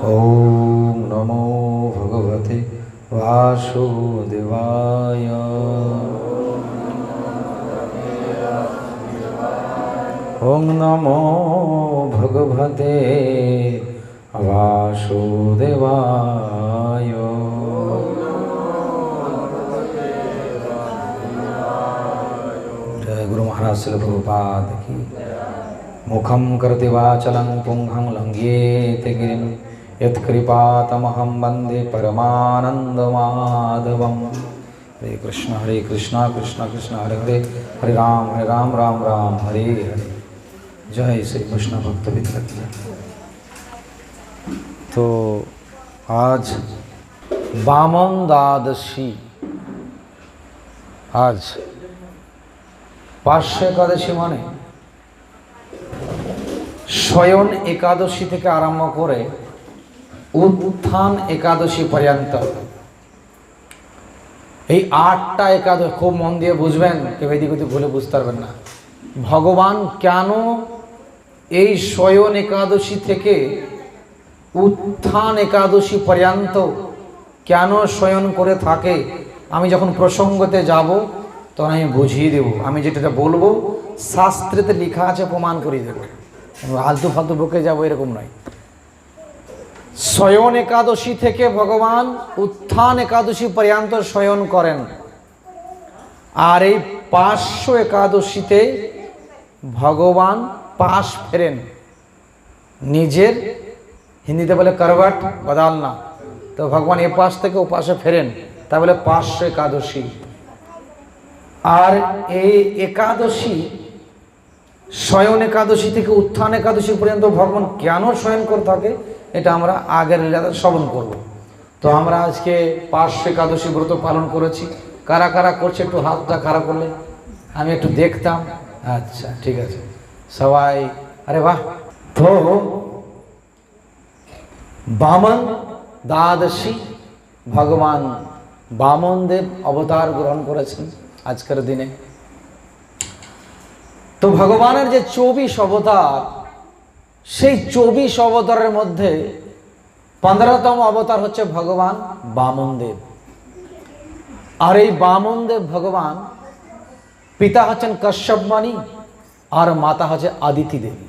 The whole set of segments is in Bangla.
ॐ नमो भगवते वासुदेवाय ॐ नमो भगवते वासुदेवाय जय गुरु महाराज शिल प्रभुपाद की मुखं करति वाचलं पुंहं लङ्घ्येते गिरिं यत्कृपातमहं वन्दे परमानन्दमाधवं हरे कृष्ण हरे कृष्ण कृष्ण कृष्ण हरे हरे हरे राम हरे राम राम राम हरे हरे जय श्री कृष्ण भक्त विद्या तो आज बामन द्वादशी आज পার্শ্ব একাদশী মানে শয়ন একাদশী থেকে আরম্ভ করে উত্থান একাদশী পর্যন্ত। এই আটটা একাদশী, খুব মন দিয়ে বুঝবেন, কেউ এদিক ওদিক ভুলে বুঝতে পারবেন না। ভগবান কেন এই শয়ন একাদশী থেকে উত্থান একাদশী পর্যন্ত কেন শয়ন করে থাকে? আমি যখন প্রসঙ্গতে যাব, তখন আমি বুঝিয়ে দেব। আমি যেটা বলব, শাস্ত্রেতে লেখা আছে, প্রমাণ করিয়ে দেবো। আলতু ফালতু বকে যাব, এরকম নয়। শয়ন একাদশী থেকে ভগবান উত্থান একাদশী পর্যন্ত শয়ন করেন। আর এই পাঁচশো একাদশীতে ভগবান পাশ ফেরেন। নিজের, হিন্দিতে বলে করবাট বদাল না তো ভগবান এ পাশ থেকে ও পাশে ফেরেন, তা বলে পাঁচশো একাদশী। আর এই একাদশী শয়ন একাদশী থেকে উত্থান একাদশী পর্যন্ত ভগবান কেন শয়ন করে থাকে? এটা আমরা আগের লীলাতে শ্রবণ করব। তো আমরা আজকে পাঁচশো একাদশী ব্রত পালন করেছি। কারা কারা করছে একটু হাতটা খারাপ করলে? আমি একটু দেখতাম। আচ্ছা ঠিক আছে। সবাই, আরে বাহ! তো বামন দ্বাদশী ভগবান বামন দেব অবতার গ্রহণ করেছেন আজকের দিনে। তো ভগবানের যে চব্বিশ অবতার সেই চব্বিশ অবতারের মধ্যে পনেরোতম অবতার হচ্ছে ভগবান বামন দেব আর এই বামন দেব ভগবান পিতা হচ্ছেন কশ্যপ মানি আর মাতা হচ্ছে আদিতি দেবী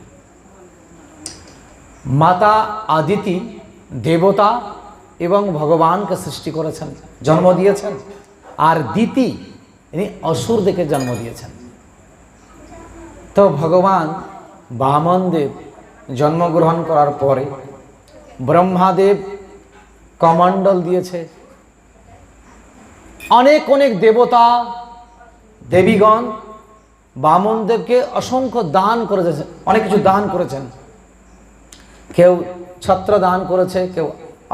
মাতা, আদিতি, দেবতা এবং ভগবানকে সৃষ্টি করেছেন, জন্ম দিয়েছেন। আর দিতি, ইনি অসুর দেখে জন্ম দিয়েছেন। তো ভগবান বামনদেব জন্মগ্রহণ করার পরে ব্রহ্মাদেব কমণ্ডল দিয়েছে। অনেক অনেক দেবতা, দেবীগণ বামনদেবকে অসংখ্য দান করেছেন অনেক কিছু দান করেছেন। কেউ ছত্র দান করেছে, কেউ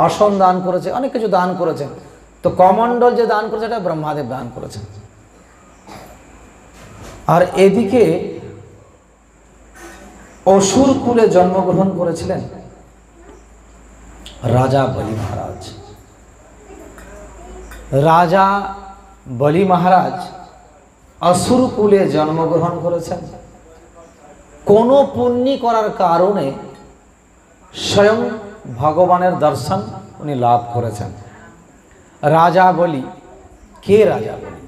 আসন দান করেছে, অনেক কিছু দান করেছেন। তো কমণ্ডল যে দান করেছে এটা ব্রহ্মাদেব দান করেছেন। আর এদিকে অসুর কুলে জন্মগ্রহণ করেছিলেন রাজা বলি মহারাজ। রাজা বলি মহারাজ অসুর কুলে জন্মগ্রহণ করেছেন। কোনো পুণ্যি করার কারণে স্বয়ং ভগবানের দর্শন উনি লাভ করেছেন। রাজা বলি, কে রাজা বলি?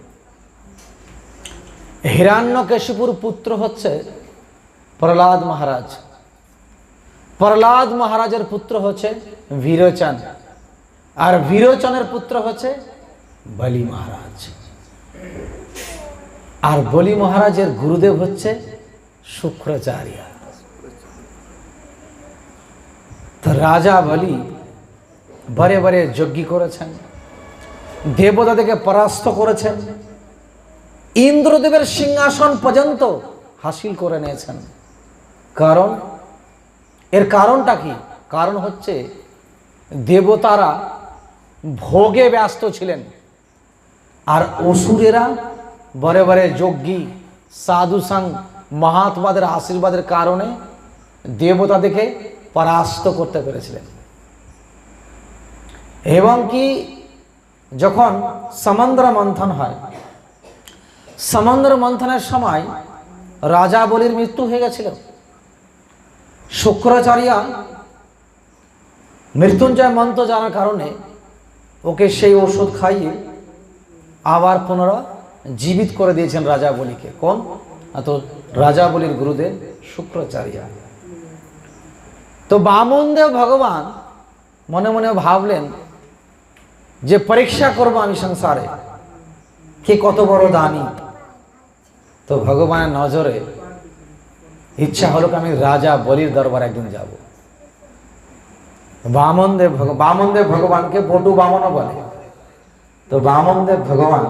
হিরণ্যকেশিপুর পুত্র হচ্ছে প্রহ্লাদ মহারাজ। প্রহ্লাদ মহারাজের পুত্র হচ্ছে বীরোচন আর বীরোচনের পুত্র হচ্ছে বলি মহারাজ। আর বলি মহারাজের গুরুদেব হচ্ছে শুক্রাচার্য। তো রাজা বলি বারে বারে যজ্ঞ করেছেন, দেবতাদেরকে পরাস্ত করেছেন, ইন্দ্রদেবের সিংহাসন পর্যন্ত হাসিল করে নিয়েছেন। কারণ? এর কারণটা কি? কারণ হচ্ছে দেবতারা ভোগে ব্যস্ত ছিলেন। আর অসুরেরা বারে বারে যজ্ঞী, সাধু সাং, মহাত্মাদের আশীর্বাদের কারণে দেবতাদেরকে পরাস্ত করতে পেরেছিলেন। এবং কি যখন সমন্দ্র মন্থন হয়, সমন্দ্র মন্থনের সময় রাজা বলির মৃত্যু হয়ে গেছিল। শুক্রাচার্য মৃত্যুঞ্জয় মন্ত্র জানার কারণে ওকে সেই ওষুধ খাইয়ে আবার পুনরা জীবিত করে দিয়েছেন রাজা বলিকে। কোন? তো রাজা বলির গুরুদেব শুক্রাচার্য। তো বামনদেব ভগবান মনে মনে ভাবলেন যে পরীক্ষা করব আমি সংসারে, কে কত বড় দানি তো ভগবানের নজরে ইচ্ছা হলো আমি রাজা বলির দরবার একদিন যাব। ভগ বামনদেব ভগবানকে বটু বামনও বলে। তো বামনদেব ভগবান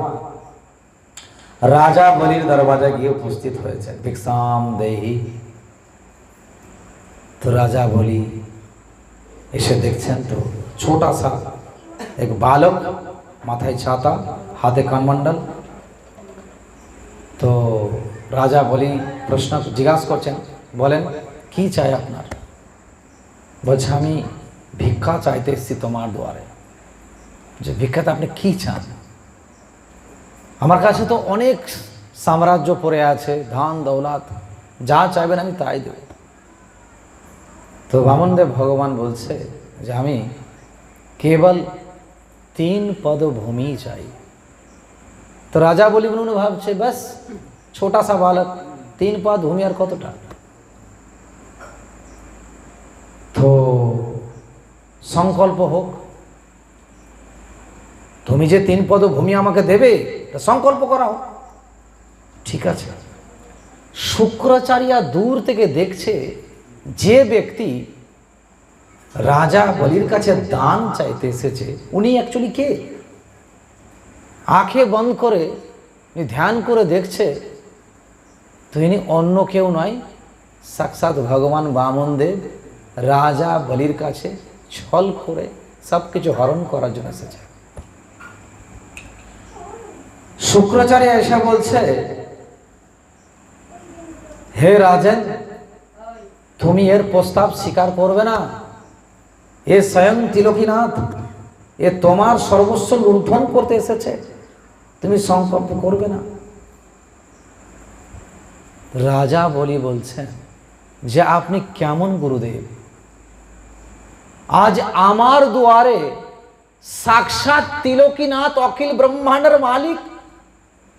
রাজা বলির দরবাজা গিয়ে উপস্থিত হয়েছে ভিক্ষাম দেহি। তো রাজা বলি এসে দেখছেন তো ছোটা সা এক বালক, মাথায় ছাতা, হাতে কানমণ্ডল রাজা বলি প্রশ্ন জিজ্ঞাসা করছেন, বলেন, কি চাই আপনার? বলছে, আমি ভিক্ষা চাইতে এসেছি তোমার দুয়ারে। যে ভিক্ষাতে আপনি কি চান? আমার কাছে তো অনেক সাম্রাজ্য পড়ে আছে, ধান, দৌলাত, যা চাইবেন আমি তাই দেব। তো বামনদেব ভগবান বলছে যে, আমি কেবল তিন পদ ভূমি চাই। তো রাজা বলি উনি ভাবছে ব্যাস ছোটা সা বালক তিন পদ ভূমি আর কতটা তো সংকল্প হোক তুমি যে তিন পদ ভূমি আমাকে দেবে সংকল্প করা হোক ঠিক আছে শুক্রাচার্য দূর থেকে দেখছে যে ব্যক্তি রাজা বলির কাছে দান চাইতে এসেছে উনি অ্যাকচুয়ালি কে আঁখে বন্ধ করে ধ্যান করে দেখছে তো ইনি অন্য কেউ নয়, সাক্ষাৎ ভগবান বামনদেব, রাজা বলির কাছে ছল করে সব কিছু হরণ করার জন্য এসেছে শুক্রাচার্য এসে বলছে, হে রাজেন, তুমি এর প্রস্তাব স্বীকার করবে না? এ স্বয়ং তিলকীনাথ, এ তোমার সর্বস্ব লুণ্ঠন করতে এসেছে। তুমি সংকল্প করবে না। রাজা বলি বলছেন যে, আপনি কেমন গুরুদেব? আজ আমার দুয়ারে সাক্ষাৎ তিলকীনাথ অখিল ব্রহ্মাণ্ডের মালিক।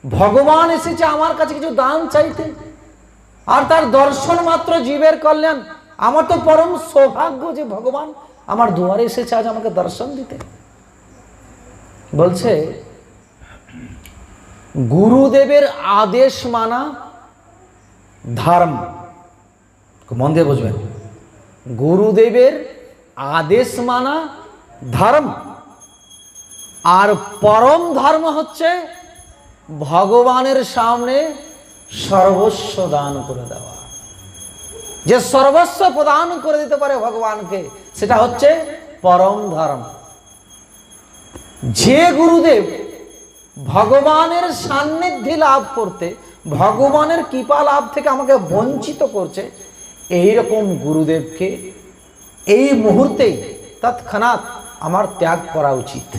ভগবান এসেছে আমার কাছে কিছু দান চাইতে। আর তার দর্শন মাত্র জীবের কল্যাণ। আমার তো পরম সৌভাগ্য যে ভগবান আমার দুয়ারে এসেছে, আজ আমাকে দর্শন দিতে। বলছে, গুরুদেবের আদেশ মানা ধর্ম। মন দিয়ে বুঝবেন। গুরুদেবের আদেশ মানা ধর্ম। আর পরম ধর্ম হচ্ছে ভগবানের সামনে সর্বস্ব দান করে দেওয়া। যে সর্বস্ব প্রদান করে দিতে পারে ভগবানকে, সেটা হচ্ছে পরম ধর্ম। যে গুরুদেব ভগবানের সান্নিধ্যে লাভ করতে ভগবানের কৃপা লাভ থেকে আমাকে বঞ্চিত করছে। এই রকম গুরুদেবকে এই মুহূর্তেই তৎক্ষণাৎ আমার ত্যাগ করা উচিত।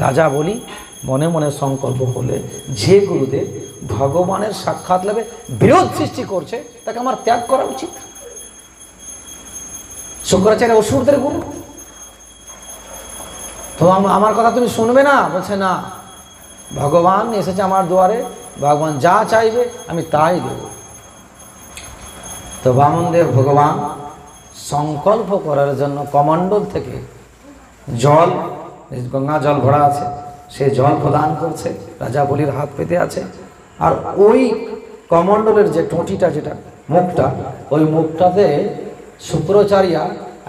রাজা বলি, মনে মনে সংকল্প করলে, যে গুরুদেব ভগবানের সাক্ষাৎ লাভে বিরোধ সৃষ্টি করছে, তাকে আমার ত্যাগ করা উচিত। শুক্রাচার্য অসুরদের গুরু। তো আমার কথা তুমি শুনবে না? বলছে, না। ভগবান এসেছে আমার দুয়ারে ভগবান যা চাইবে, আমি তাই দেব। তো বামনদেব ভগবান, সংকল্প করার জন্য কমণ্ডল থেকে জল গঙ্গা জল ভরা আছে, সে জল প্রদান করছে, রাজা বলির হাত পেতে আছে। আর ওই কমণ্ডলের যে টুঁটিটা, যেটা মুখটা, ওই মুখটাতে শুক্রাচার্যা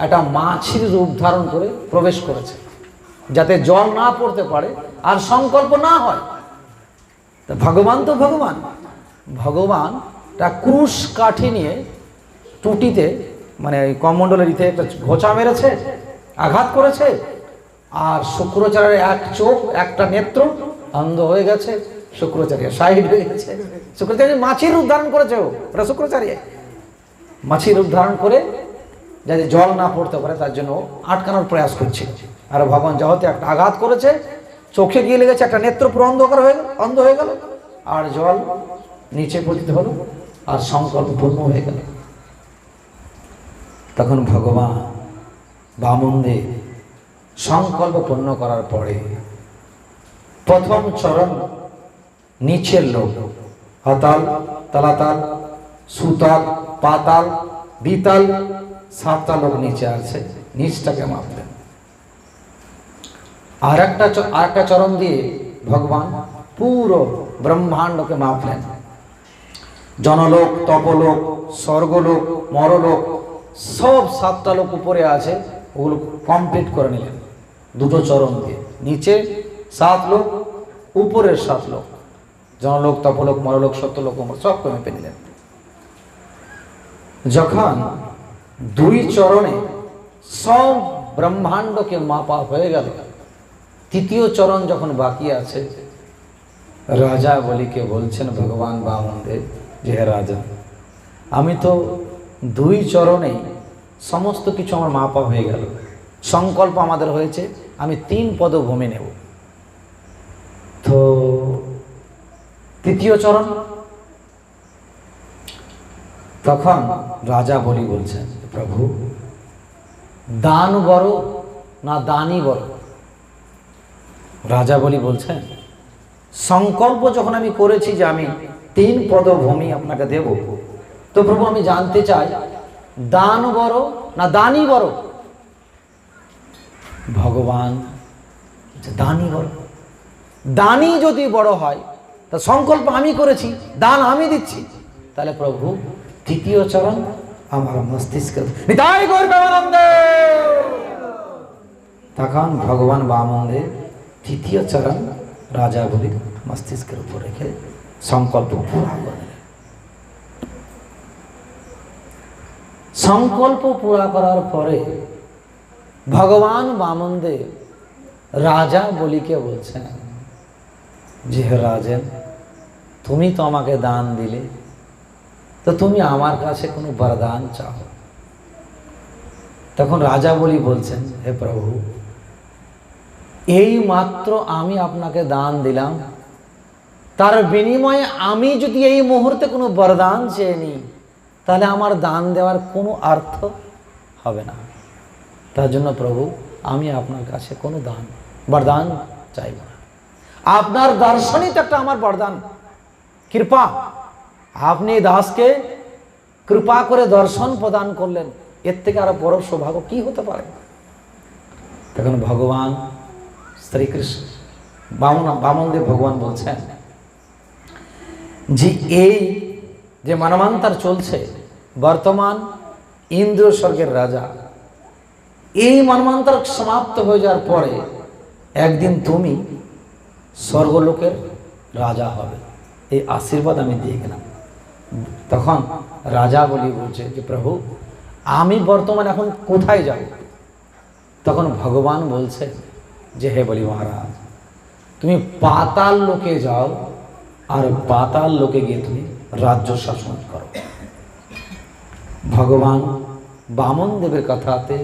একটা মাছির রূপ ধারণ করে প্রবেশ করেছে, যাতে জল না পড়তে পারে আর সংকল্প না হয়। তা ভগবান তো ভগবান। ভগবান তা ক্রুশ কাঠি নিয়ে টুটিতে মানে কমণ্ডলের ইতে একটা ঘোচা মেরেছে, আঘাত করেছে, আর শুক্রাচার্যের এক চোখ, একটা নেত্র অন্ধ হয়ে গেছে শুক্রাচার্য সাইড হয়ে গেছে। শুক্রাচার্য মাছির রূপ ধারণ করেছে ওটা শুক্রাচার্য মাছির রূপ ধারণ করে যাতে জল না পড়তে পারে, তার জন্য আটকানোর প্রয়াস করছে। আর ভগবান জগতে একটা আঘাত করেছে চোখে গিয়ে লেগেছে, একটা নেত্র পুরো অন্ধকার হয়ে গেল, অন্ধ হয়ে গেল। আর জল নিচে পতিত হলো, আর সংকল্প পূর্ণ হয়ে গেল। তখন ভগবান বামুনদের সংকল্প পূর্ণ করার পরে প্রথম চরণ নিচের লোক, হতাল, তালাতাল, সুতাল, পাতাল, বিতাল, সাতটা লোক নিচে আছে, নিচটাকে মাপলেন। আর একটা আর একটা চরণ দিয়ে ভগবান পুরো ব্রহ্মাণ্ডকে মাপলেন জনলোক, তপলোক, স্বর্গলোক, মরলোক, সব সাতটা লোক উপরে আছে, ওগুলো কমপ্লিট করে নিলেন। দুটো চরণ দিয়ে। নিচে সাত লোক, উপরের সাত লোক। জনলোক, তপলোক, মরলোক, সত্যলোক, অমর, সব মেপে নিলেন। যখন দুই চরণে সব ব্রহ্মাণ্ডকে মাপা হয়ে গেল তৃতীয় চরণ যখন বাকি আছে, রাজা বলিকে বলছেন, ভগবান বামনদেব যে হে রাজা, আমি তো দুই চরণে সমস্ত কিছু আমার মাপা হয়ে গেল। সংকল্প আমাদের হয়েছে, আমি তিন পদ পদভূমি নেব। তো তৃতীয় চরণ? তখন রাজা বলি বলছেন, প্রভু, দান বড় না দানই বড়? রাজা বলি বলছেন সংকল্প যখন আমি করেছি যে আমি তিন পদভূমি আপনাকে দেব, তো প্রভু আমি জানতে চাই, দান বড় না দানই বড়? ভগবান দানই বড়। দানই যদি বড় হয়, তা সংকল্প আমি করেছি, দান আমি দিচ্ছি। তাহলে প্রভু, তৃতীয় চরণ আমার মস্তিষ্কে। তখন ভগবান বামনদের তৃতীয় চরণ রাজা বলি মস্তিষ্কের উপর রেখে সংকল্প পুরা করে সংকল্প পুরা করার পরে ভগবান বামনদেব রাজা বলিকে বলছেন, যে রাজেন, তুমি তো আমাকে দান দিলে, তো তুমি আমার কাছে কোনো বরদান চাও? তখন রাজা বলি বলছেন, হে প্রভু এই মাত্র আমি আপনাকে দান দিলাম। তার বিনিময়ে আমি যদি এই মুহূর্তে কোনো বরদান চেয়ে নিই, তাহলে আমার দান দেওয়ার কোনো অর্থ হবে না। তার জন্য প্রভু, আমি আপনার কাছে কোনো দান, বরদান চাইব না। আপনার দর্শনই তো একটা আমার বরদান, কৃপা। আপনি দাসকে কৃপা করে দর্শন প্রদান করলেন, এর থেকে আরও বড় সৌভাগ্য কি হতে পারে? তখন ভগবান শ্রীকৃষ্ণ। বামন বামনদেব ভগবান বলছেন যে এই যে মানবান্তর চলছে, বর্তমান ইন্দ্র স্বর্গের রাজা, এই মানবান্তর সমাপ্ত হয়ে যাওয়ার পরে একদিন তুমি স্বর্গলোকের রাজা হবে। এই আশীর্বাদ আমি দিয়ে গেলাম। তখন রাজা বলি বলছে যে, প্রভু, আমি বর্তমান এখন কোথায় যাব? তখন ভগবান বলছে যে হে বলি মহারাজ, তুমি পাতাল লোকে যাও আর পাতাল লোকে গিয়ে তুমি রাজ্য শাসন করো। ভগবান বামন দেবের কথাতে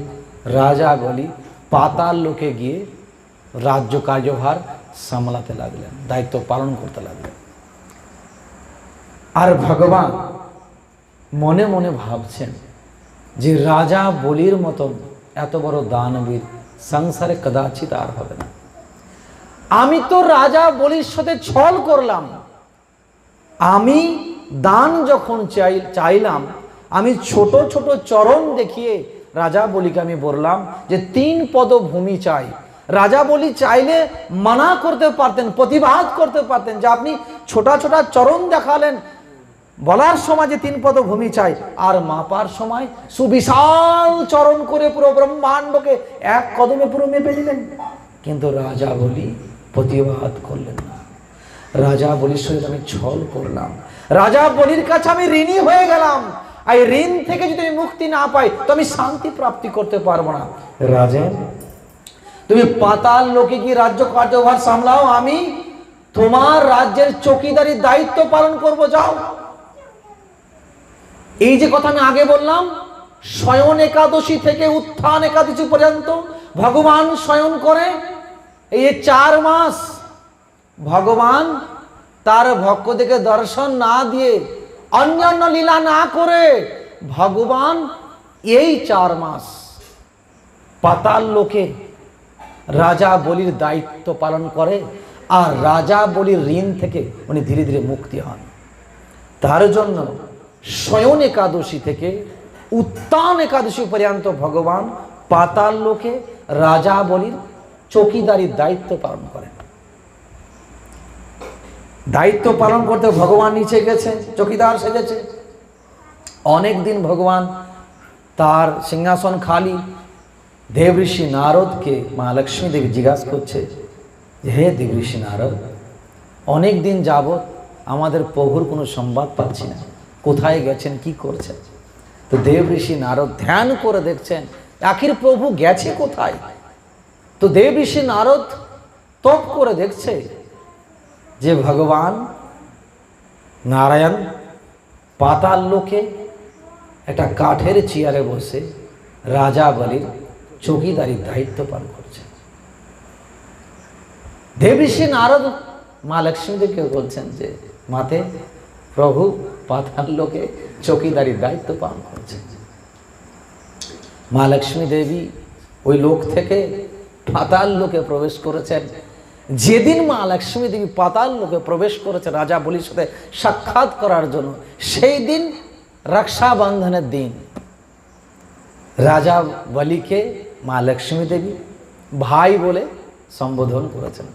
রাজা বলি পাতাল লোকে গিয়ে রাজ্য কার্যভার সামলাতে লাগলেন, দায়িত্ব পালন করতে লাগলেন। আর ভগবান মনে মনে ভাবছেন যে রাজা বলির মতন এত বড় দানবীর সংসারে কদাচিৎ আর হবে না। আমি তো রাজা বলির সাথে ছল করলাম। আমি দান যখন চাই, চাইলাম, আমি ছোট ছোট চরণ দেখিয়ে রাজা বলিকে আমি বললাম যে তিন পদ ভূমি চাই। রাজা বলি চাইলে মানা করতে পারতেন, প্রতিবাদ করতে পারতেন যে আপনি ছোটা ছোটা চরণ দেখালেন বলার সময় যে তিন পদ ভূমি চাই, আর মাপার সময় সুবিশাল চরণ করে পুরো ব্রহ্মাণ্ডকে এক কদমে পুরো মেপে দিলেন কিন্তু রাজা বলি প্রতিবাদ করলেন না। রাজা বলির সহিত আমি ছল করলাম। রাজা বলির কাছে আমি ঋণী হয়ে গেলাম। আর ঋণ থেকে যদি আমি মুক্তি না পাই, তো আমি শান্তি প্রাপ্তি করতে পারব না। রাজা তুমি পাতাল লোকে কি রাজ্য কার্যভার সামলাও। আমি তোমার রাজ্যের চকিদারির দায়িত্ব পালন করব, যাও। এই যে কথা আমি আগে বললাম, স্বয়ন একাদশী থেকে উত্থান একাদশী পর্যন্ত ভগবান শয়ন করে। এই চার মাস ভগবান তার ভক্তদেরকে দর্শন না দিয়ে অন্যান্য লীলা না করে ভগবান এই চার মাস পাতাল লোকে রাজা বলির দায়িত্ব পালন করে আর রাজা বলির ঋণ থেকে উনি ধীরে ধীরে মুক্তি হন। তার জন্য স্বয়ন একাদশী থেকে উত্তান একাদশী পর্যন্ত ভগবান পাতাল লোকে রাজা বলির চকিদারির দায়িত্ব পালন করেন। দায়িত্ব পালন করতে ভগবান নিচে গেছে, চকিদার সেজেছে। অনেক দিন ভগবান তার সিংহাসন খালি, দেব ঋষি নারদকে মা লক্ষ্মী দেবী জিজ্ঞাসা করছে যে, হে দেব ঋষি নারদ, অনেক দিন যাবৎ আমাদের প্রভুর কোনো সংবাদ পাচ্ছি না। কোথায় গেছেন, কি করছেন? তো দেব ঋষি নারদ ধ্যান করে দেখছেন, আখির প্রভু গেছে কোথায়? তো দেব ঋষি নারদ তপ করে দেখছে যে ভগবান নারায়ণ পাতাল লোকে একটা কাঠের চেয়ারে বসে রাজা বলির চৌকিদারির দায়িত্ব পালন করছে। দেবঋষি নারদ মা লক্ষ্মীদেবকে বলছেন যে, মাতে প্রভু পাতাল লোকে চৌকিদারির দায়িত্ব পালন করছে। মা লক্ষ্মী দেবী ওই লোক থেকে পাতাল লোকে প্রবেশ করেছেন। যেদিন মা লক্ষ্মী দেবী পাতাল লোকে প্রবেশ করেছে রাজা বলির সাথে সাক্ষাৎ করার জন্য, সেই দিন রক্ষাবন্ধনের দিন। রাজা বলিকে মা লক্ষ্মী দেবী ভাই বলে সম্বোধন করেছেন।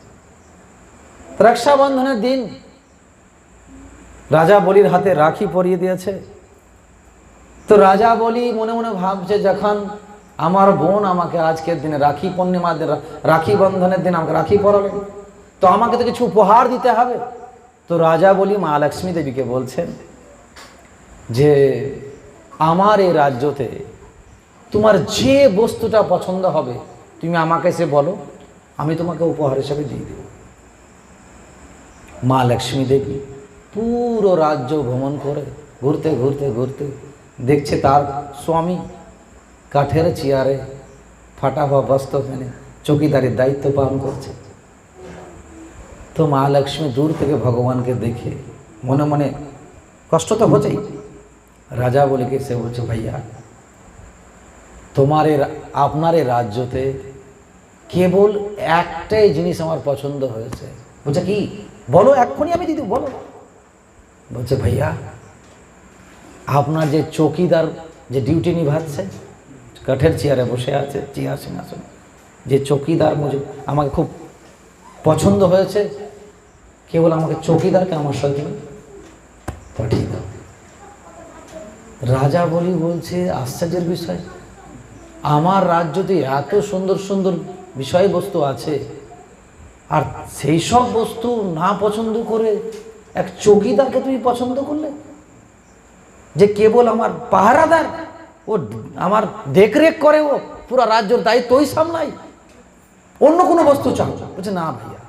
রক্ষাবন্ধনের দিন রাজা বলির হাতে রাখি পরিয়ে দিয়েছে। তো রাজা বলি মনে মনে ভাবছে, যখন আমার বোন আমাকে আজকের দিনে রাখি পূর্ণিমার দিন, রাখি বন্ধনের দিন আমাকে রাখি পরালেন, তো আমাকে তো কিছু উপহার দিতে হবে। তো রাজা বলি মা লক্ষ্মী দেবীকে বলছেন যে, আমার এই রাজ্যতে তোমার যে বস্তুটা পছন্দ হবে, তুমি আমাকে সে বলো, আমি তোমাকে উপহার হিসেবে দিয়ে দেব। মা লক্ষ্মী দেবী পুরো রাজ্য ভ্রমণ করে ঘুরতে ঘুরতে ঘুরতে দেখছে তার স্বামী কাঠের চেয়ারে ফাটা হওয়া বস্ত্র পেনে চকিদারির দায়িত্ব পালন করছে। তো মা লক্ষ্মী দূর থেকে ভগবানকে দেখে মনে মনে কষ্ট তো হচ্ছেই। রাজা বলে কি, সে বলছে, ভাইয়া, তোমার এ আপনার এই রাজ্যতে কেবল একটাই জিনিস আমার পছন্দ হয়েছে। বলছে, কি? বলো, এক্ষুনি আমি দিদি বলো। বলছে, ভাইয়া, আপনার যে চৌকিদার যে ডিউটি নিভাচ্ছে, কাঠের চেয়ারে বসে আছে চেয়ার সিংহাসন যে চৌকিদার মুজব আমাকে খুব পছন্দ হয়েছে, কেবল আমাকে চৌকিদারকে আমার সাথে পাঠিয়ে দাও। রাজা বলি বলছে, আশ্চর্যের বিষয়, আমার রাজ্যতে এত সুন্দর সুন্দর বিষয়বস্তু আছে, আর সেই সব বস্তু না পছন্দ করে এক চৌকিদারকে তুমি পছন্দ করলে? যে কেবল আমার পাহারাদার, ও আমার দেখরেখ করে, ও পুরো রাজ্যের দায়িত্বই সামলাই অন্য কোনো বস্তু চাও? বলছে, না ভাইয়া,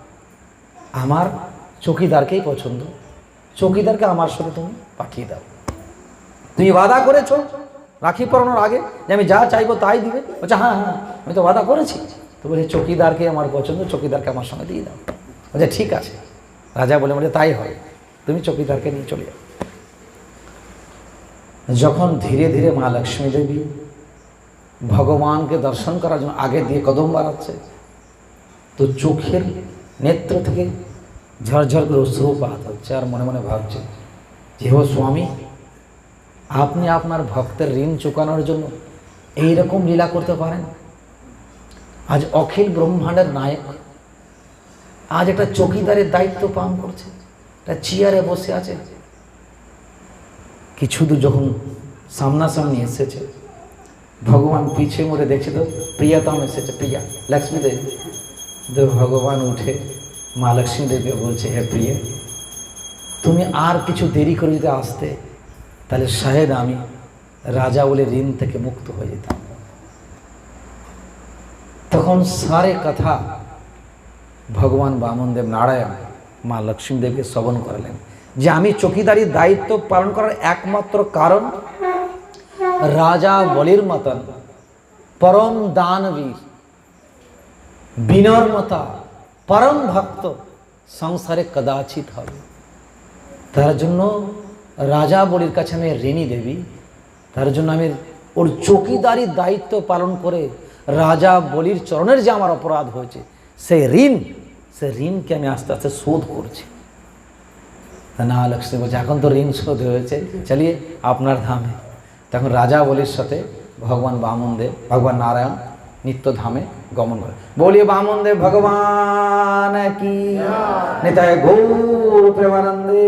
আমার চৌকিদারকেই পছন্দ। চৌকিদারকে আমার সাথে তুমি পাঠিয়ে দাও। তুমি বাধা করেছ রাখি পরানোর আগে যে আমি যা চাইব তাই দিবে? বলছে হ্যাঁ হ্যাঁ আমি তো বাধা করেছি। তো বলছে, চৌকিদারকে আমার পছন্দ, চৌকিদারকে আমার সঙ্গে দিয়ে দাও। বলছে, ঠিক আছে। রাজা বলে বলে, তাই হয়। তুমি চৌকিদারকে নিয়ে চলে যাও। যখন ধীরে ধীরে মা লক্ষ্মী দেবী ভগবানকে দর্শন করার জন্য আগে দিয়ে কদম বাড়াচ্ছে, তো চোখের নেত্র থেকে ঝরঝর করে অশ্রুপাত হচ্ছে আর মনে মনে ভাবছে যে হো স্বামী, আপনি আপনার ভক্তের ঋণ চুকানোর জন্য এই রকম লীলা করতে পারেন? আজ অখিল ব্রহ্মাণ্ডের নায়ক আজ একটা চকিদারের দায়িত্ব পালন করছে। চেয়ারে বসে আছে। কিছু দূর যখন সামনাসামনি এসেছে, ভগবান পিছিয়ে মরে দেখছে তো, প্রিয়াতম এসেছে, প্রিয়া লক্ষ্মী দেবী তো ভগবান উঠে মা লক্ষ্মী দেবীকে বলছে, হে প্রিয়া, তুমি আর কিছু দেরি করে যদি আসতে, তাহলে শাহেদ আমি রাজা বলে ঋণ থেকে মুক্ত হয়ে যেতাম। তখন সারে কথা ভগবান বামনদেব নারায়ণ মা লক্ষ্মীদেবকে শ্রবণ করালেন। যে আমি চকিদারির দায়িত্ব পালন করার একমাত্র কারণ রাজা বলির মতন পরম দানবীর, বিনর্মতা, পরম ভক্ত সংসারে কদাচিত হবে। তার জন্য রাজা বলির কাছে আমি ঋণী দেবী। তার জন্য আমি ওর চকিদারির দায়িত্ব পালন করে রাজা বলির চরণের যে আমার অপরাধ হয়েছে, সেই ঋণ সেই ঋণকে আমি আস্তে আস্তে শোধ করছি। না লক্ষ্মী বলছে, এখন তো ঋণ শোধ হয়েছে, চালিয়ে আপনার ধামে। তখন রাজা বলির সাথে ভগবান বামন দেব, ভগবান নারায়ণ নিত্য ধামে গমন করে। বলিয়ে বামনদেব ভগবান কি? নেতায় গৌর প্রেমানন্দে